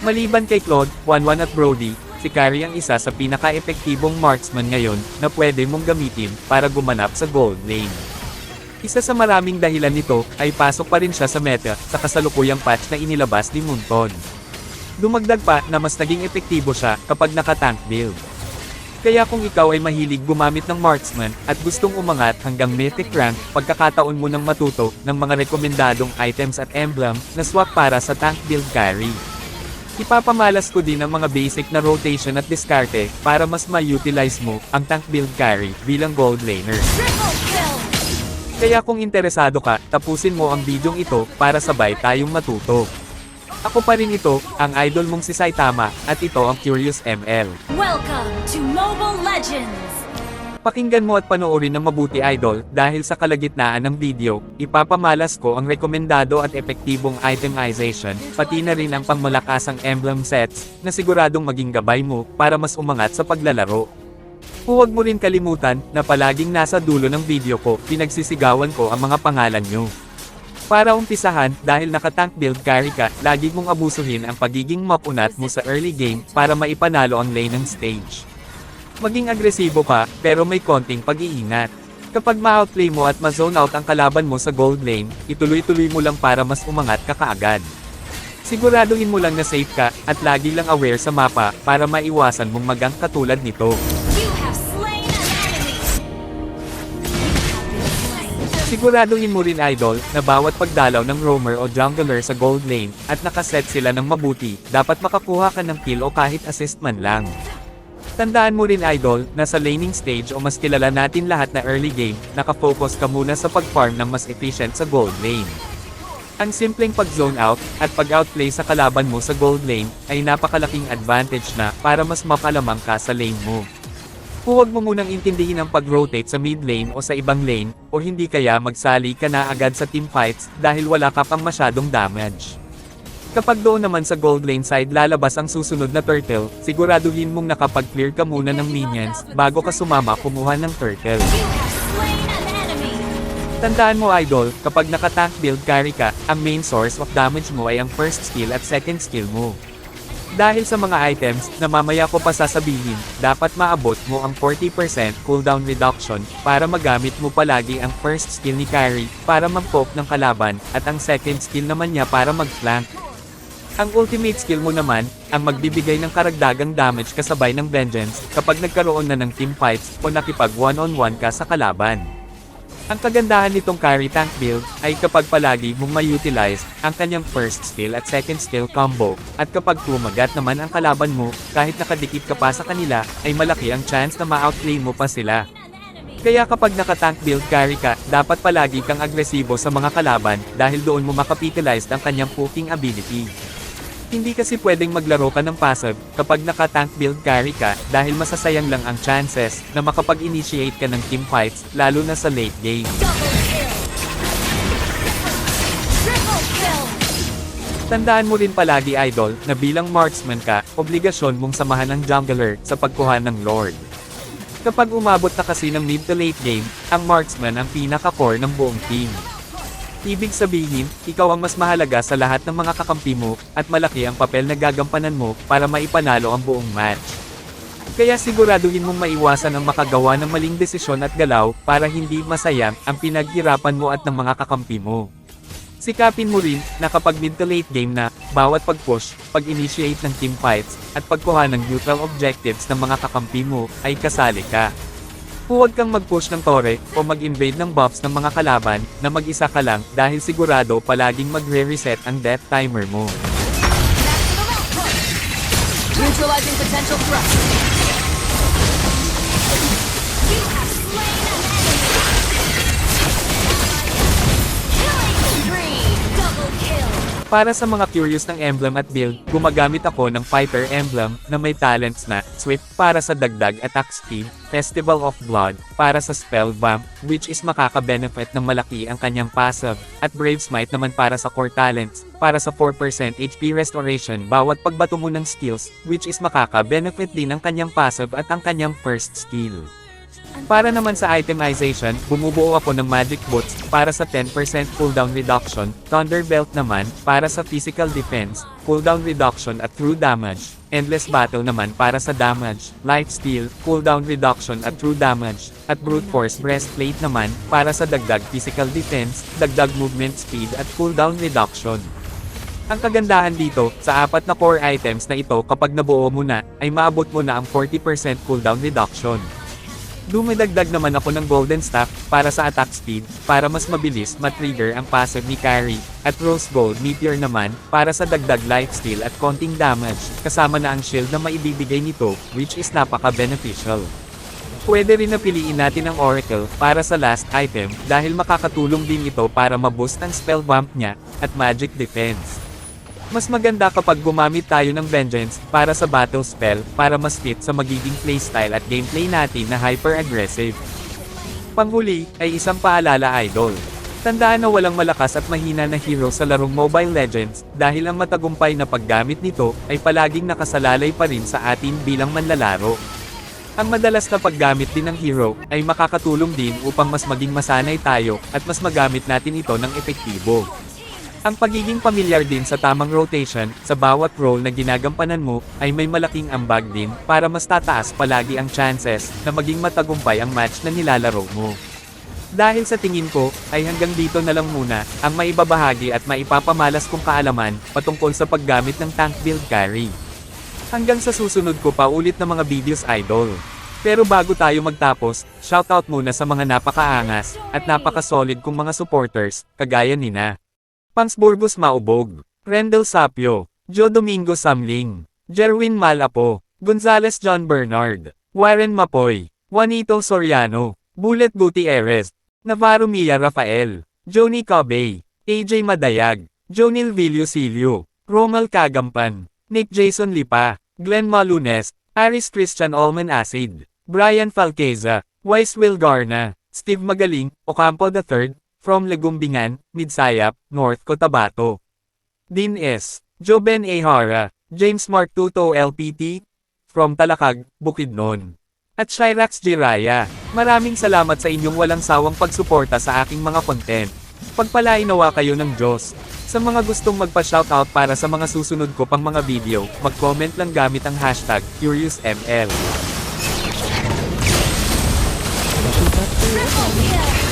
Maliban kay Claude, Wanwan at Brody, si Carrie ang isa sa pinaka-epektibong marksman ngayon na pwede mong gamitin para gumanap sa gold lane. Isa sa maraming dahilan nito ay pasok pa rin siya sa meta sa kasalukuyang patch na inilabas ni Munton. Dumagdag pa na mas naging epektibo siya kapag naka-tank build. Kaya kung ikaw ay mahilig gumamit ng marksman at gustong umangat hanggang mythic rank, pagkakataon mo nang matuto ng mga rekomendadong items at emblem na swak para sa tank build carry. Ipapamalas ko din ang mga basic na rotation at diskarte para mas ma-utilize mo ang tank build carry bilang gold laner. Kaya kung interesado ka, tapusin mo ang bidyong ito para sabay tayong matuto. Ako pa rin ito, ang idol mong si Saitama, at ito ang Curious ML. Welcome to Mobile Legends! Pakinggan mo at panoorin ng mabuti idol, dahil sa kalagitnaan ng video, ipapamalas ko ang rekomendado at epektibong itemization, pati na rin ang pangmalakasang emblem sets, na siguradong maging gabay mo, para mas umangat sa paglalaro. Huwag mo rin kalimutan, na palaging nasa dulo ng video ko, pinagsisigawan ko ang mga pangalan nyo. Para umpisahan, dahil naka-tank build carry ka, lagi mong abusuhin ang pagiging mapunat mo sa early game para maipanalo ang lane ng stage. Maging agresibo ka, pero may konting pag-iingat. Kapag ma-outplay mo at ma-zone out ang kalaban mo sa gold lane, ituloy-tuloy mo lang para mas umangat ka kaagad. Siguraduhin mo lang na safe ka, at lagi lang aware sa mapa, para maiwasan mong magang katulad nito. Siguraduhin mo rin idol, na bawat pagdalaw ng roamer o jungler sa gold lane, at nakaset sila ng mabuti, dapat makakuha ka ng kill o kahit assist man lang. Tandaan mo rin idol, na sa laning stage o mas kilala natin lahat na early game, nakafocus ka muna sa pag-farm ng mas efficient sa gold lane. Ang simpleng pag-zone out, at pag-outplay sa kalaban mo sa gold lane, ay napakalaking advantage na, para mas mapalamang ka sa lane mo. Huwag mo munang intindihin ang pag-rotate sa mid lane o sa ibang lane, o hindi kaya magsali ka na agad sa team fights dahil wala ka pang masyadong damage. Kapag doon naman sa gold lane side lalabas ang susunod na turtle, siguraduhin mong nakapag-clear ka muna ng minions bago ka sumama kumuha ng turtle. Tandaan mo idol, kapag naka-tank build carry ka, ang main source of damage mo ay ang first skill at second skill mo. Dahil sa mga items na mamaya ko pa sasabihin, dapat maabot mo ang 40% cooldown reduction para magamit mo palagi ang first skill ni carry para mag-poke ng kalaban at ang second skill naman niya para mag-flank. Ang ultimate skill mo naman, ang magbibigay ng karagdagang damage kasabay ng vengeance kapag nagkaroon na ng team fights o nakipag one-on-one ka sa kalaban. Ang kagandahan nitong carry tank build ay kapag palagi mong ma-utilize ang kanyang first skill at second skill combo, at kapag tumagat naman ang kalaban mo, kahit nakadikit ka pa sa kanila, ay malaki ang chance na ma-outplay mo pa sila. Kaya kapag naka-tank build carry ka, dapat palagi kang agresibo sa mga kalaban dahil doon mo makapitalize ang kanyang poking ability. Hindi kasi pwedeng maglaro ka ng passive kapag naka-tank build carry ka dahil masasayang lang ang chances na makapag-initiate ka ng team fights lalo na sa late game. Tandaan mo rin palagi idol na bilang marksman ka, obligasyon mong samahan ng jungler sa pagkuha ng lord. Kapag umabot na kasi ng mid to late game, ang marksman ang pinaka-core ng buong team. Ibig sabihin, ikaw ang mas mahalaga sa lahat ng mga kakampi mo, at malaki ang papel na gagampanan mo para maipanalo ang buong match. Kaya siguraduhin mong maiwasan ang makagawa ng maling desisyon at galaw para hindi masayang ang pinaghirapan mo at ng mga kakampi mo. Sikapin mo rin na kapag mid to late game na, bawat pag-push, pag-initiate ng team fights, at pagkuha ng neutral objectives ng mga kakampi mo, ay kasali ka. Huwag kang mag-push ng tore, o mag-invade ng buffs ng mga kalaban, na mag-isa ka lang, dahil sigurado palaging magre-reset ang death timer mo. Neutralizing potential threats! Para sa mga curious ng emblem at build, gumagamit ako ng fighter emblem na may talents na Swift para sa dagdag attack speed, Festival of Blood para sa spell bump, which is makaka-benefit ng malaki ang kanyang passive, at Brave Smite naman para sa core talents, para sa 4% HP restoration bawat pagbato mo ng skills, which is makaka-benefit din ang kanyang passive at ang kanyang first skill. Para naman sa itemization, bumubuo ako ng magic boots para sa 10% cooldown reduction, thunder belt naman para sa physical defense, cooldown reduction at true damage, Endless Battle naman para sa damage, Lifesteal, cooldown reduction at true damage, at Brute Force Breastplate naman para sa dagdag physical defense, dagdag movement speed at cooldown reduction. Ang kagandahan dito, sa apat na core items na ito kapag nabuo mo na, ay maabot mo na ang 40% cooldown reduction. Dumidagdag naman ako ng Golden Staff para sa attack speed, para mas mabilis matrigger ang passive ni Carry, at Rose Gold Meteor naman, para sa dagdag lifesteal at konting damage, kasama na ang shield na maibibigay nito, which is napaka-beneficial. Pwede rin na piliin natin ang Oracle para sa last item dahil makakatulong din ito para maboost ang spell bump niya at magic defense. Mas maganda kapag gumamit tayo ng Vengeance para sa battle spell para mas fit sa magiging playstyle at gameplay natin na hyper-aggressive. Panghuli ay isang paalala idol. Tandaan na walang malakas at mahina na hero sa larong Mobile Legends dahil ang matagumpay na paggamit nito ay palaging nakasalalay pa rin sa atin bilang manlalaro. Ang madalas na paggamit din ng hero ay makakatulong din upang mas maging masanay tayo at mas magamit natin ito ng epektibo. Ang pagiging pamilyar din sa tamang rotation sa bawat role na ginagampanan mo ay may malaking ambag din para mas tataas palagi ang chances na maging matagumpay ang match na nilalaro mo. Dahil sa tingin ko, ay hanggang dito na lang muna ang maibabahagi at maipapamalas kong kaalaman patungkol sa paggamit ng tank build carry. Hanggang sa susunod ko pa ulit na mga videos idol. Pero bago tayo magtapos, shoutout muna sa mga napakaangas at napaka-solid kong mga supporters, kagaya nina. Pans Burgos Maubog, Rendel Sapio, Joe Domingo Samling, Jerwin Malapo, Gonzales John Bernard, Warren Mapoy, Juanito Soriano, Bullet Gutierrez, Navarro Mia Rafael, Joni Cabay, AJ Madayag, Jonil Villosilio, Romal Kagampan, Nick Jason Lipa, Glenn Malunes, Aris Christian Olman Acid, Brian Falqueza, Wise Will Garna, Steve Magaling, Ocampo III, from Legumbingan, Midsayap, North Cotabato. Dean S. Joben A. Hara, James Mark Tuto LPT, from Talakag, Bukidnon. At Shirax Jiraya, maraming salamat sa inyong walang sawang pagsuporta sa aking mga content. Pagpalain nawa kayo ng Diyos. Sa mga gustong magpa-shoutout para sa mga susunod ko pang mga video, mag-comment lang gamit ang hashtag CuriousML. Triple kill!